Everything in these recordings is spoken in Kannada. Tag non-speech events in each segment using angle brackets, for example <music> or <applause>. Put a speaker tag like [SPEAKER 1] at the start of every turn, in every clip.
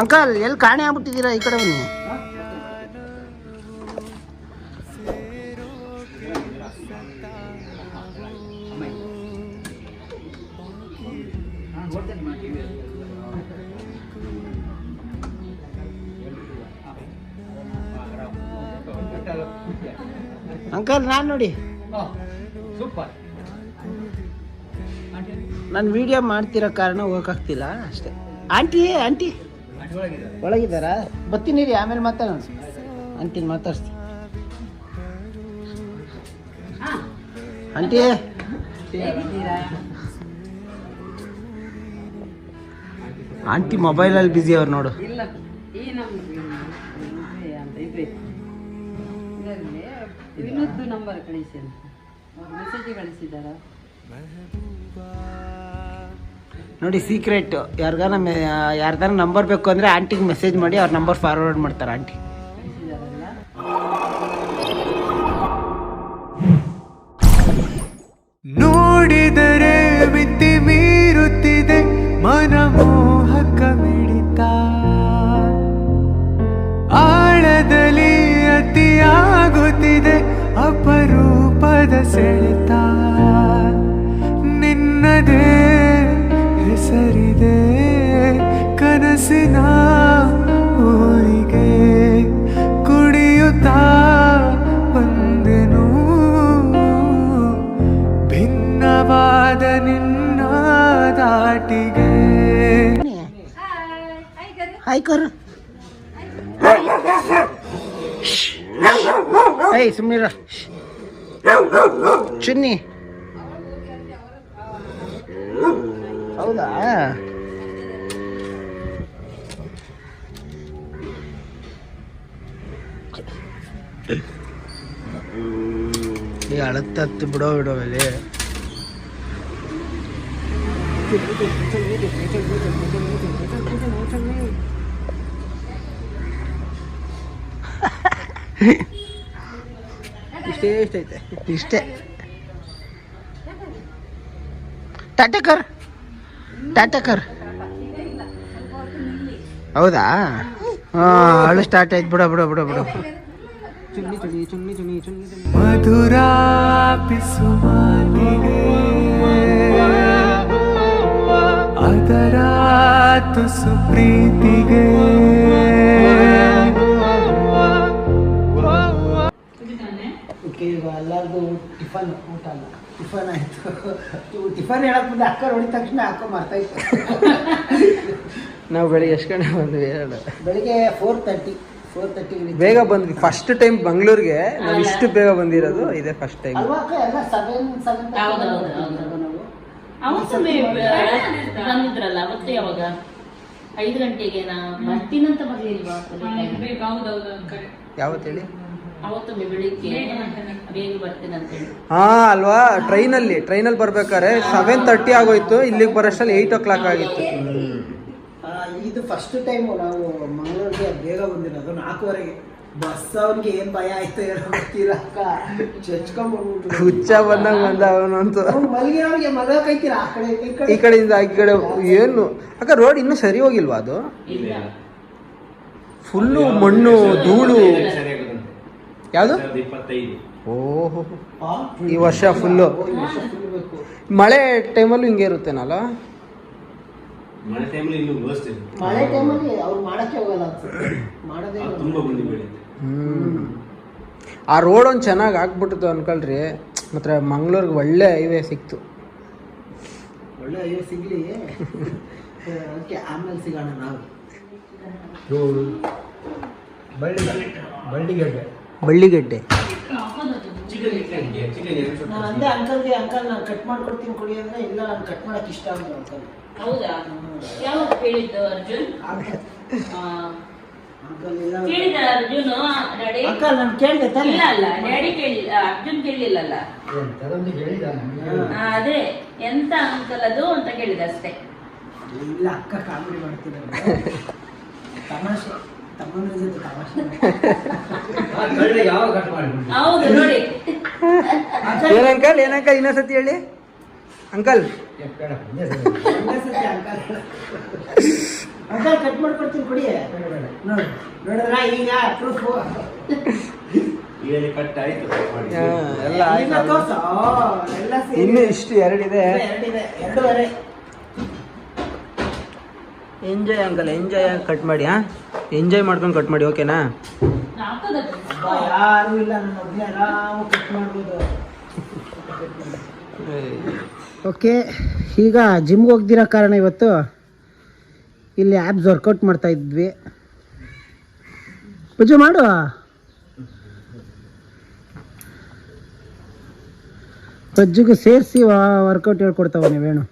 [SPEAKER 1] ಅಂಕಲ್, ಎಲ್ಲಿ ಕಾಣೆ ಆಗ್ಬಿಟ್ಟಿದ್ದೀರಾ ಈ ಕಡೆ ಬನ್ನಿ. ಅಂಕಲ್, ನಾನು ನೋಡಿ.
[SPEAKER 2] ಸೂಪರ್
[SPEAKER 1] ನಾನು ವಿಡಿಯೋ ಮಾಡ್ತಿರೋ ಕಾರಣ ಹೋಗಕ್ಕಾಗ್ತಿಲ್ಲ ಅಷ್ಟೇ. Aunty aunty. ಒಳಗಿದ್ದಾರಾ. ಬರ್ತೀನಿ ರೀ ಆಮೇಲೆ ಮಾತಾಡೋಣ ಆಂಟಿನ ಮಾತಾಡ್ಸ್ತೀನಿ ಆಂಟಿ? ಆಂಟಿ ಮೊಬೈಲಲ್ಲಿ ಬ್ಯುಸಿ ಅವ್ರು ನೋಡು.
[SPEAKER 3] ನಂಬರ್ ಕಳಿಸಿ ಮೆಸೇಜ್ ಕಳಿಸಿದಾರ
[SPEAKER 1] ನೋಡಿ ಸೀಕ್ರೆಟ್ ಯಾರಿಗಾರ ಯಾರ್ದಾರ ನಂಬರ್ ಬೇಕು ಅಂದರೆ ಆಂಟಿಗೆ ಮೆಸೇಜ್ ಮಾಡಿ, ಅವ್ರ ನಂಬರ್ ಫಾರ್ವರ್ಡ್ ಮಾಡ್ತಾರೆ ಆಂಟಿ
[SPEAKER 4] ನೋಡಿದರೆ ಮಿತಿ ಮೀರುತ್ತಿದೆ, ಮನಮೋಹಕ ಮಿಡಿತ. ಆಳದಲ್ಲಿ ಅತಿಯಾಗುತ್ತಿದೆ, ಅಪರೂಪದ ಸೆಳೆತ.
[SPEAKER 1] ಕರು ಏಯ್ ಸುಮ್ಮನಿರ ಚುನ್ನಿ ಹೌದಾ? ಈ ಅಳತ್ತತ್ತು ಬಿಡೋ ಬಿಡೋ ಅಲ್ಲಿ ಇಷ್ಟೇ ಇಷ್ಟೈತೆ ಇಷ್ಟೇ. ಟಾಟಕರ್ ಟಾಟಕರ್ ಟಾಟಾ ಹೌದಾ? ಅಳು ಸ್ಟಾರ್ಟ್ ಆಯ್ತು. ಬಿಡ ಬಿಡ ಬಿಡ ಬಿಡ.
[SPEAKER 4] ಮಧುರಾಪಿಸುವಾನಿಗೆ ಅದರ ತುಸು ಪ್ರೀತಿಗೆ
[SPEAKER 1] ಓಕೆ ಈಗ ಎಲ್ಲರಿಗೂ ಟಿಫನ್ ಊಟ ಅಲ್ಲ ಟಿಫನ್ ಆಯಿತು. ಟಿಫನ್ ಹೇಳಕ್ ಮುಂದೆ ಅಕ್ಕ ಹೊಡಿದ ತಕ್ಷಣ ಅಕ್ಕ ಇತ್ತು.
[SPEAKER 2] ನಾವು ಬೆಳಿಗ್ಗೆ ಎಷ್ಟು ಗಂಟೆ ಬಂದ್ವಿ ಹೇಳು.
[SPEAKER 1] ಬೆಳಿಗ್ಗೆ ಫೋರ್ ತರ್ಟಿ ಫೋರ್ ತರ್ಟಿ
[SPEAKER 2] ಬೇಗ ಬಂದ್ವಿ. ಫಸ್ಟ್ ಟೈಮ್ ಬೆಂಗಳೂರಿಗೆ ನಾವು ಇಷ್ಟು ಬೇಗ ಬಂದಿರೋದು ಇದೇ ಫಸ್ಟ್ ಟೈಮ್
[SPEAKER 1] ಎಲ್ಲ ಸೆವೆನ್
[SPEAKER 5] ಬಂದಿದ್ರಲ್ಲ ಮತ್ತೆ ಯಾವಾಗ? ಐದು ಗಂಟೆಗೆನಾ ಬರ್ತೀನಂತ ಬರ್ಲಿಲ್ವಾ?
[SPEAKER 2] ಯಾವತ್ತು
[SPEAKER 5] ಅಲ್ವಾ ಬೆಳಿಗ್ಗೆ ಬೇಗ ಟ್ರೈನ್ ಹೇಳಿ.
[SPEAKER 2] ಹಾ ಅಲ್ವಾ? ಟ್ರೈನಲ್ಲಿ ಟ್ರೈನಲ್ಲಿ ಬರ್ಬೇಕಾದ್ರೆ ಸೆವೆನ್ ತರ್ಟಿ ಆಗೋಯ್ತು ಇಲ್ಲಿಗೆ ಬರೋಷ್ಟಲ್ಲಿ ಏಯ್ಟ್ ಓ ಕ್ಲಾಕ್ ಆಗಿತ್ತು.
[SPEAKER 1] ಇದು ಫಸ್ಟ್ ಟೈಮ್ ನಾವು ಮಂಗಳೂರಿಗೆ ಬೇಗ ಬಂದಿರೋದು ನಾಲ್ಕುವರೆಗೆ. ಬಸ್ ಅವನಿಗೆ ಏನ್ ಭಯ ಆಯ್ತು ಏನೋ ಗೊತ್ತಿಲ್ಲ ಅಕ್ಕ. ಚಚ್ಕೊಂಡ್ಬಿಟ್ಬಿಟ್ಟು
[SPEAKER 2] ಹುಚ್ಚ ಬಂದಾಗ ಬಂದ ಅವನಂತೂ
[SPEAKER 1] ಅವ್ನು ಮಲಗಿರೋರಿಗೆ ಮಲಗೈತಿಲ್ಲ ಆ ಕಡೆ ಈ
[SPEAKER 2] ಈ ಕಡೆಯಿಂದ ಈ ಕಡೆ ಏನು? ಅಕ್ಕ ರೋಡ್ ಇನ್ನೂ ಸರಿ ಹೋಗಿಲ್ವಾ ಅದು?
[SPEAKER 5] ಇಲ್ಲ.
[SPEAKER 2] ಫುಲ್ಲು ಮಣ್ಣು ಧೂಳು. ಯಾವುದು? ಓಹೋ.
[SPEAKER 1] ಆ?
[SPEAKER 2] ಈ ವರ್ಷ ಫುಲ್ಲು. ಮಳೆ ಟೈಮಲ್ಲೂ ಹಿಂಗೆ ಇರುತ್ತೇನಲ್ಲ?
[SPEAKER 6] ಮಳೆ ಟೈಮಲ್ಲಿ ಇನ್ನು ವರ್ಸ್ಟ್
[SPEAKER 1] ಮಳೆ ಟೈಮಲ್ಲಿ ಅವ್ರು ಮಾಡಕ್ಕೆ ಹೋಗಲ್ಲ ಅನ್ಸುತ್ತೆ. ಮಾಡೋದೇ
[SPEAKER 6] ತುಂಬಾ ಬಂದಿ ಬೆಳೆಯುತ್ತೆ.
[SPEAKER 2] ಆ ರೋಡ್ ಒಂದು ಚೆನ್ನಾಗಿ ಹಾಕ್ಬಿಟ್ಟಿತ್ತು ಅನ್ಕೊಳ್ರಿ. ಮಾತ್ರ ಮಂಗ್ಳೂರ್ಗೆ ಒಳ್ಳೆ ಹೈವೇ ಸಿಕ್ತು.
[SPEAKER 1] ಒಳ್ಳೆ ಸಿಗ್ಲಿ. ಆಮೇಲೆ ಸಿಗೋಣ ನಾವು.
[SPEAKER 2] ಬಳ್ಳಿಗೆಡ್ಡೆ.
[SPEAKER 6] ಚಿಕನ್ ಚಿಕನ್ ಚಿಕನ್
[SPEAKER 1] ನಾನು ಅಂದೆ ಅಂಕಲ್ಗೆ ಅಂಕಲ್ ನಾನು ಕಟ್ ಮಾಡ್ಕೊಡ್ತೀನಿ ಕೊಡಿ ಅಂದ್ರೆ ಇಲ್ಲ ನಾನು ಕಟ್ ಮಾಡಕ್ ಇಷ್ಟ ಆಗಲ್ಲ ಅಂಕಲ್.
[SPEAKER 5] ಹೌದಾ? ಯಾವಾಗ ಕೇಳಿದ್ದು ಅರ್ಜುನ್? ಕೇಳಿದ ಅರ್ಜುನ್ ಡ್ಯಾಡಿ?
[SPEAKER 1] ಅಂಕಲ್ ನಾನು ಕೇಳಿದೆ ತಾನೆ.
[SPEAKER 5] ಇಲ್ಲ ಅಲ್ಲ ಡ್ಯಾಡಿ ಕೇಳಿಲ್ಲ ಅರ್ಜುನ್ ಕೇಳಲಿಲ್ಲಲ್ಲ ಅದೇ ಎಂತ ಅಂಕಲ್ ಅದು ಅಂತ ಕೇಳಿದ ಅಷ್ಟೇ.
[SPEAKER 1] ಇಲ್ಲ ಅಕ್ಕ ಕಾಮಿಡಿ ಮಾಡ್ತಿದ್ದಾರೆ. ತಮಾಷೆ.
[SPEAKER 5] ಹೌದು ನೋಡಿ
[SPEAKER 2] ಏನ್ ಅಂಕಲ್? ಏನ್ ಅಂಕಲ್? ಇನ್ನೊಂದ್ಸತಿ ಹೇಳಿ. ಅಂಕಲ್.
[SPEAKER 1] ಅಂಕಲ್ ಕಟ್ ಮಾಡ್ಕೊಡ್ತೀನಿ ಕೊಡಿ. ನೋಡಿ ನೋಡಿದ್ರ? ಈಗ ಪ್ರೂಫ್
[SPEAKER 2] ಎಲ್ಲ ಇನ್ನು ಇಷ್ಟು ಎರಡಿದೆ
[SPEAKER 1] ಎರಡಿದೆ ಎರಡೂವರೆ.
[SPEAKER 2] ಎಂಜಾಯ್ ಅಂಕಲ್ ಎಂಜಾಯ್ ಕಟ್ ಮಾಡಿ ಹಾ? ಎಂಜಾಯ್ ಮಾಡ್ಕೊಂಡು ಕಟ್ ಮಾಡಿ ಓಕೆನಾ
[SPEAKER 1] ಯಾರು ಇಲ್ಲ ಕಟ್ ಮಾಡ್ಬೋದು. ಓಕೆ ಈಗ ಜಿಮ್ಗೆ ಹೋಗ್ದಿರೋ ಕಾರಣ ಇವತ್ತು ಇಲ್ಲಿ ಆ್ಯಪ್ಸ್ ವರ್ಕೌಟ್ ಮಾಡ್ತಾ ಇದ್ವಿ. ಪೂಜೆ ಮಾಡು ಪಜ್ಜಿಗೂ ಸೇರಿಸಿ ವರ್ಕೌಟ್ ಹೇಳ್ಕೊಡ್ತಾವ ವೇಣು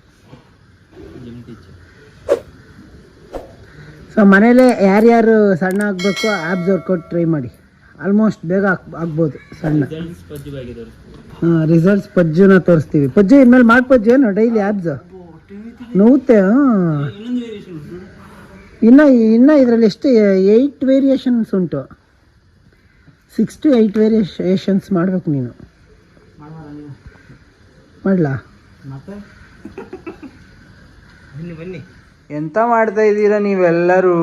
[SPEAKER 1] ಸೊ ಮನೇಲೇ ಯಾರ್ಯಾರು ಸಣ್ಣ ಆಗಬೇಕು ಆ್ಯಪ್ಸ್ ಕೊಟ್ಟು ಟ್ರೈ ಮಾಡಿ. ಆಲ್ಮೋಸ್ಟ್ ಬೇಗ ಆಗ್ ಆಗ್ಬೋದು ಸಣ್ಣ. ಹಾಂ ರಿಸಲ್ಟ್ಸ್ ಪಜ್ಜುನ ತೋರಿಸ್ತೀವಿ. ಪಜ್ಜು ಇನ್ಮೇಲೆ ಮಾಡಿ ಪಜ್ಜು, ಏನು ಡೈಲಿ ಆ್ಯಪ್ಸ್ ನೋವುತ್ತೆ, ಹಾಂ. ಇನ್ನು ಇನ್ನು ಇದರಲ್ಲಿ ಎಷ್ಟು ಏಯ್ಟ್ ವೇರಿಯೇಷನ್ಸ್ ಉಂಟು. ಸಿಕ್ಸ್ ಟು ಏಯ್ಟ್ ವೇರಿಯೇಷನ್ಸ್ ಮಾಡಬೇಕು ನೀನು. ಮಾಡಲಾ?
[SPEAKER 2] ಎಂತ ಮಾಡ್ತಾ ಇದ್ದೀರಾ ನೀವೆಲ್ಲರೂ?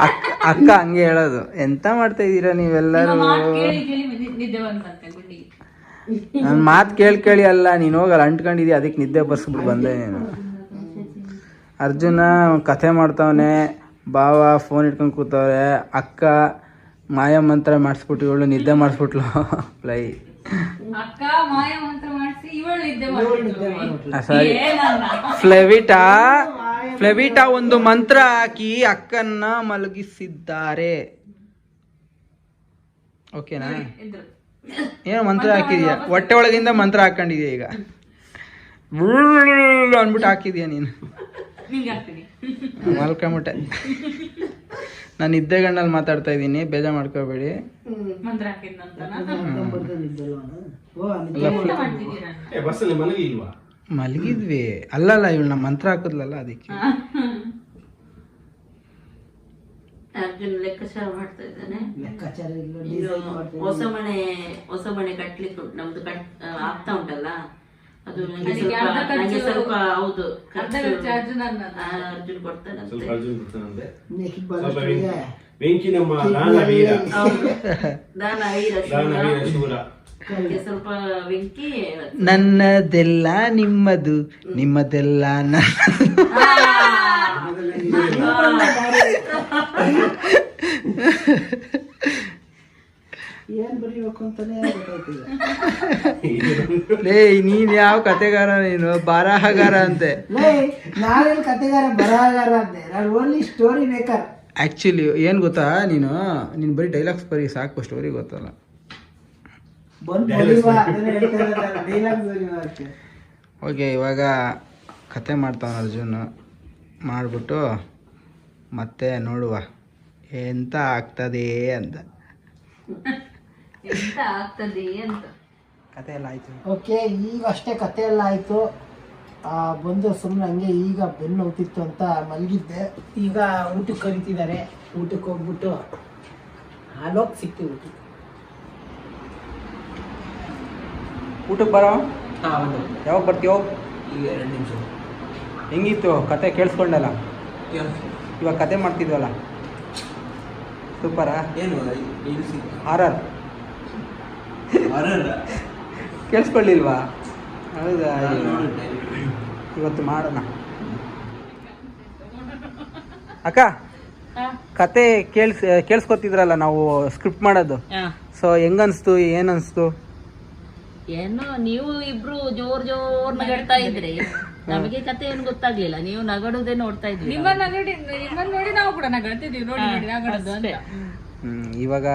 [SPEAKER 2] ಅಕ್ಕ ಅಕ್ಕ ಹಂಗೆ ಹೇಳೋದು. ಎಂತ ಮಾಡ್ತಾ ಇದ್ದೀರಾ ನೀವೆಲ್ಲರೂ?
[SPEAKER 5] ಕೇಳಿ ಕೇಳಿ ನಿದ್ದೆ- ನಿದ್ದೆ ಗುಂಡಿಗೆ
[SPEAKER 2] ನನ್ನ ಮಾತು ಕೇಳಿ ಕೇಳಿ ಅಲ್ಲ ನೀನು ಹೋಗಲ್ಲ ಅಂಟ್ಕೊಂಡಿದ್ಯಾ? ಅದಕ್ಕೆ ನಿದ್ದೆ ಬರ್ಸ್ಬಿಟ್ಟು ಬಂದೆ ನೀನು. ಅರ್ಜುನ ಕಥೆ ಮಾಡ್ತಾವನೆ ಬಾವ ಫೋನ್ ಇಟ್ಕೊಂಡು ಕೂತವ್ರೆ ಅಕ್ಕ ಮಾಯ ಮಂತ್ರ ಮಾಡಿಸ್ಬಿಟ್ಟು ಇವಳು ನಿದ್ದೆ ಮಾಡಿಸ್ಬಿಟ್ಲು. <laughs> ಲೈ.
[SPEAKER 5] ಅಕ್ಕ ಮಾಯ ಮಂತ್ರ ಮಾಡಿಸಿ ಇವಳು ನಿದ್ದೆ ಮಾಡ್ಬಿಟ್ಲು.
[SPEAKER 2] ಸಾರಿ.
[SPEAKER 5] ಏನನ್ನ?
[SPEAKER 2] ಫ್ಲೆವಿಟಾ? ಫ್ಲೆವಿಟಾ ಒಂದು ಮಂತ್ರ ಹಾಕಿ ಅಕ್ಕನ್ನ ಮಲಗಿಸಿದ್ದಾರೆ. ಓಕೆನಾ?
[SPEAKER 5] ಏನು
[SPEAKER 2] ಏನೋ ಮಂತ್ರ ಹಾಕಿದ್ಯಾ? ಹೊಟ್ಟೆ ಒಳಗಿಂದ ಮಂತ್ರ ಹಾಕೊಂಡಿದ್ಯಾ ಈಗ. <laughs> ಅಂದ್ಬಿಟ್ಟು ಹಾಕಿದ್ಯಾ ನೀನು.
[SPEAKER 5] ಹಾಕ್ತೀನಿ.
[SPEAKER 2] ಮಲ್ಕೊಂಬಿಟ್ಟೆ. ನಾನು ಇದ್ದೆ ಗಣ್ಣಲ್ಲಿ ಮಾತಾಡ್ತಾ ಇದ್ದೀನಿ ಬೇಜಾರು ಮಾಡ್ಕೋಬೇಡಿ.
[SPEAKER 5] ಮಂತ್ರ
[SPEAKER 6] ಬಸ್ಸಲ್ಲಿ ಮಲಗಿ ಇಲ್ವಾ
[SPEAKER 2] ಮಲಗಿದ್ವಿ. ಅಲ್ಲಲ್ಲ ಇವಳು ನಮ್ಮ ಮಂತ್ರ ಹಾಕಿದ್ಲಲ್ಲ ಅದಕ್ಕೆ.
[SPEAKER 5] ಅರ್ಜುನ್ ಲೆಕ್ಕಾಚಾರ ಮಾಡ್ತಾ ಇದ್ದಾನೆ.
[SPEAKER 1] ಲೆಕ್ಕಾಚಾರ ಇಲ್ಲ
[SPEAKER 5] ಇದು
[SPEAKER 1] design ಮಾಡ್ತಾ
[SPEAKER 5] ಹೊಸ ಮನೆ ಹೊಸ ಮನೆ ಕಟ್ಲಿಕ್ಕೆ ಉಂಟು. ನಮ್ದು ಕಟ್ ಆಗ್ತಾ ಉಂಟಲ್ಲ? ಅದು ಸ್ವಲ್ಪ ಸ್ವಲ್ಪ ಹೌದು ಅರ್ಜುನ್ ಕೊಡ್ತಾನಂತೆ.
[SPEAKER 6] ಸ್ವಲ್ಪ ಅರ್ಜುನ್ ಕೊಡ್ತಾನಂತೆ. ಸ್ವಲ್ಪ ವೆಂಕಿ- ವೆಂಕಿ ನಮ್ಮ <laughs> ದಾನ ವೀರ.
[SPEAKER 5] ಹೌದು. ದಾನ ವೀರ
[SPEAKER 6] ದಾನ
[SPEAKER 5] ಶೂರ.
[SPEAKER 6] ವೀರ ಶೂರ.
[SPEAKER 5] ಅದಕ್ಕೆ ಸ್ವಲ್ಪ ಬೆಂಕಿ
[SPEAKER 2] ನನ್ನದೆಲ್ಲ ನಿಮ್ಮದು ನಿಮ್ಮದೆಲ್ಲ ನನ್ನ <laughs>
[SPEAKER 1] ಗೊತ್ತಾಯ್ತಿಲ್ಲ
[SPEAKER 2] ಲೇ ನೀನ್ ಯಾವ ಕತೆಗಾರ ನೀನು? ಬರಹಗಾರ ಅಂತೆ.
[SPEAKER 1] ಲೇ ನಾನೇನ್ ಕತೆಗಾರ ಬರಹಗಾರ ಅಂತೆ? ನಾನು ಓನ್ಲಿ ಸ್ಟೋರಿ ಮೇಕರ್
[SPEAKER 2] ಆ್ಯಕ್ಚುಲಿ ಏನು ಗೊತ್ತಾ ನೀನು? ನೀನು ಬರೀ ಡೈಲಾಗ್ಸ್ ಬರೀ ಸಾಕು ಸ್ಟೋರಿ ಗೊತ್ತಲ್ಲ. ಓಕೆ ಇವಾಗ ಕತೆ ಮಾಡ್ತಾವ ಅರ್ಜುನ್. ಮಾಡಿಬಿಟ್ಟು ಮತ್ತೆ ನೋಡುವ. ಎಂತ ಆಗ್ತದೆ ಅಂತ.
[SPEAKER 3] ಎಂತ ಆಗ್ತದೆ ಅಂತ.
[SPEAKER 2] ಕತೆ ಎಲ್ಲ ಆಯ್ತು.
[SPEAKER 1] ಓಕೆ ಈಗ ಅಷ್ಟೇ ಕತೆ ಎಲ್ಲ ಆಯ್ತು. ಆ, ಬಂದು ಸುಮ್ಮನೆ ಹಂಗೆ ಈಗ ಬೆನ್ನು ಹೋಗ್ತಿತ್ತು ಅಂತ ಮಲಗಿದ್ದೆ. ಈಗ ಊಟಕ್ಕೆ ಕರಿತಿದ್ದಾರೆ. ಊಟಕ್ಕೆ ಹೋಗ್ಬಿಟ್ಟು ಅಲ್ಲೋಗಿ ಸಿಗ್ತೀವಿ ಊಟಕ್ಕೆ.
[SPEAKER 2] ಊಟಕ್ಕೆ ಬರೋ? ಯಾವಾಗ ಬರ್ತೀವೋ ಹೆಂಗಿತ್ತು? ಕತೆ ಕೇಳಿಸ್ಕೊಂಡಲ್ಲ? ಇವಾಗ ಕತೆ ಮಾಡ್ತಿದ್ವಲ್ಲ? ಸೂಪರಾ?
[SPEAKER 6] ಏನು
[SPEAKER 2] ಆರ್ ಕೇಳಿಸ್ಕೊಳ್ಳಿಲ್ವಾ? ಹೌದಾ? ಇವತ್ತು ಮಾಡೋಣ. ಅಕ್ಕ ಕತೆ ಕೇಳಿಸ್ ಕೇಳಿಸ್ಕೊತಿದ್ರಲ್ಲ ನಾವು ಸ್ಕ್ರಿಪ್ಟ್ ಮಾಡೋದು. ಸೊ ಹೆಂಗನ್ಸ್ತು? ಏನನ್ಸ್ತು?
[SPEAKER 5] ಏನೋ ನೀವು ಇಬ್ರು ಜೋರ್ ಜೋರ್ ನಗಡ್ತಾ ಇದ್ರಿ. ನಮಗೆ ಕತೆ ಏನು ಗೊತ್ತಾಗ್ಲಿಲ್ಲ. ನೀವು ನಗಡೋದೇ ನೋಡ್ತಾ ಇದ್ವಿ
[SPEAKER 3] ನಿಮ್ಮನ್ನ ನೋಡಿ ನಿಮ್ಮನ್ನ ನೋಡಿ ನಾವು ಕೂಡ ನಗಡ್ತಿದ್ವಿ. ನೋಡಿ ನೋಡಿ ನಗಡೋದು ಅಂತ.
[SPEAKER 2] ಇವಾಗ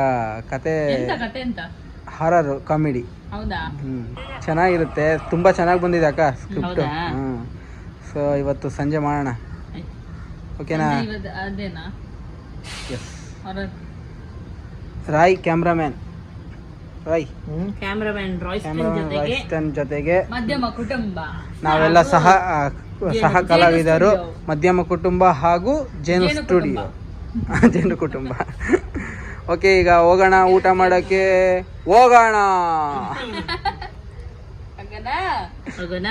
[SPEAKER 2] ಕತೆ
[SPEAKER 3] ಎಂತ ಕತೆ ಅಂತ?
[SPEAKER 2] ಹಾರರ್ ಕಾಮಿಡಿ
[SPEAKER 3] ಹೌದಾ?
[SPEAKER 2] ಹ್ಮ್. ಚೆನ್ನಾಗಿರುತ್ತೆ. ತುಂಬಾ ಚೆನ್ನಾಗಿ ಬಂದಿದೆ ಅಕ್ಕ ಸ್ಕ್ರಿಪ್ಟ್
[SPEAKER 5] ಹೌದಾ?
[SPEAKER 2] ಹ್ಮ್. ಸೊ ಇವತ್ತು ಸಂಜೆ ಮಾಡೋಣ. ಓಕೆನಾ
[SPEAKER 3] ಇವತ್ತು ಅದೇನಾ?
[SPEAKER 2] Yes Roy cameraman. Roy.
[SPEAKER 5] Cameraman Royston
[SPEAKER 2] cameraman
[SPEAKER 5] ಜೊತೆಗೆ.
[SPEAKER 2] ರಾಯ್ಸ್ಟನ್ ಜೊತೆಗೆ
[SPEAKER 3] ಮಧ್ಯಮ ಕುಟುಂಬ.
[SPEAKER 2] ನಾವೆಲ್ಲ ಸಹ ಆ, ಸಹ
[SPEAKER 3] ಜೇನು
[SPEAKER 2] ಕಲಾವಿದರು. ಮಧ್ಯಮ ಕುಟುಂಬ ಹಾಗೂ ಜೇನು
[SPEAKER 3] ಜೇನು
[SPEAKER 2] ಸ್ಟುಡಿಯೋ <laughs> ಜೇನು ಕುಟುಂಬ. ಓಕೆ ಈಗ ಹೋಗೋಣ ಊಟ ಮಾಡೋಕ್ಕೆ ಹೋಗೋಣ.
[SPEAKER 3] ಹೋಗೋಣ?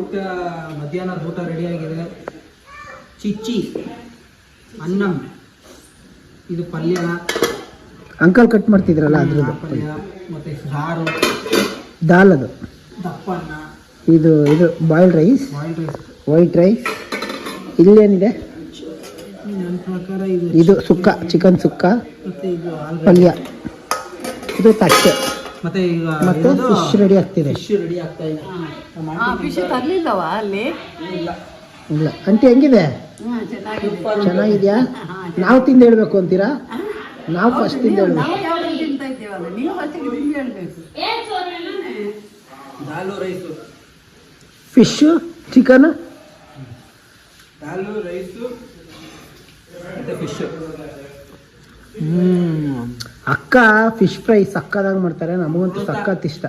[SPEAKER 1] ಊಟ ಮಧ್ಯಾಹ್ನದ ಊಟ ರೆಡಿ ಆಗಿದೆ. ಚಿಚ್ಚಿ ಅನ್ನಂ. ಇದು ಪಲ್ಯ ಅಂಕಲ್ ಕಟ್ ಮಾಡ್ತಿದ್ರಲ್ಲ ಅದ್ರದ್ದು? ಪಲ್ಯ ಮತ್ತೆ ಸಾರು. ದಾಲ್ ಅದು? ದಪ್ಪನ್ನ ಇದು ಇದು boiled rice boiled rice white rice ಇಲ್ಲೇನಿದೆ? ಇದು ಇದು ಸುಕ್ಕ ಚಿಕನ್ ಸುಕ್ಕ ಪಲ್ಯ. ಇದು ತಟ್ಟೆ. ಮತ್ತೆ ಫಿಶ್ ರೆಡಿ ಆಗ್ತಿದೆ. ಫಿಶ್ ರೆಡಿ ಆಗ್ತಾ ಇದೆ.
[SPEAKER 7] ಫಿಶ್ ತರ್ಲಿಲ್ಲವ ಅಲ್ಲಿ?
[SPEAKER 1] ಇಲ್ಲ. ಅಂಟಿ ಹೆಂಗಿದೆ? ಚೆನ್ನಾಗಿದ್ಯಾ? ನಾವು ತಿಂದು ಹೇಳ್ಬೇಕು ಅಂತೀರಾ? ನಾವು ಫಸ್ಟ್ ತಿಂದು ಹೇಳ್ಬೇಕು. ಫಿಶ್ ಚಿಕನ್
[SPEAKER 2] ದಾಲು ರೈಸು
[SPEAKER 1] ಅಕ್ಕ ಫಿಶ್ ಫ್ರೈ ಸಕ್ಕದಾಗ ಮಾಡ್ತಾರೆ. ನಮಗಂತೂ ಸಕ್ಕತ್ ಇಷ್ಟ.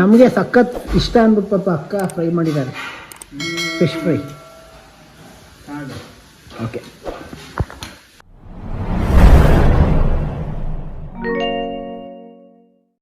[SPEAKER 1] ನಮಗೆ ಸಕ್ಕತ್ ಇಷ್ಟ ಅಂದ್ಬಿಟ್ಟು ಪಾಪ ಅಕ್ಕ ಫ್ರೈ ಮಾಡಿದ್ದಾರೆ. Fish fry okay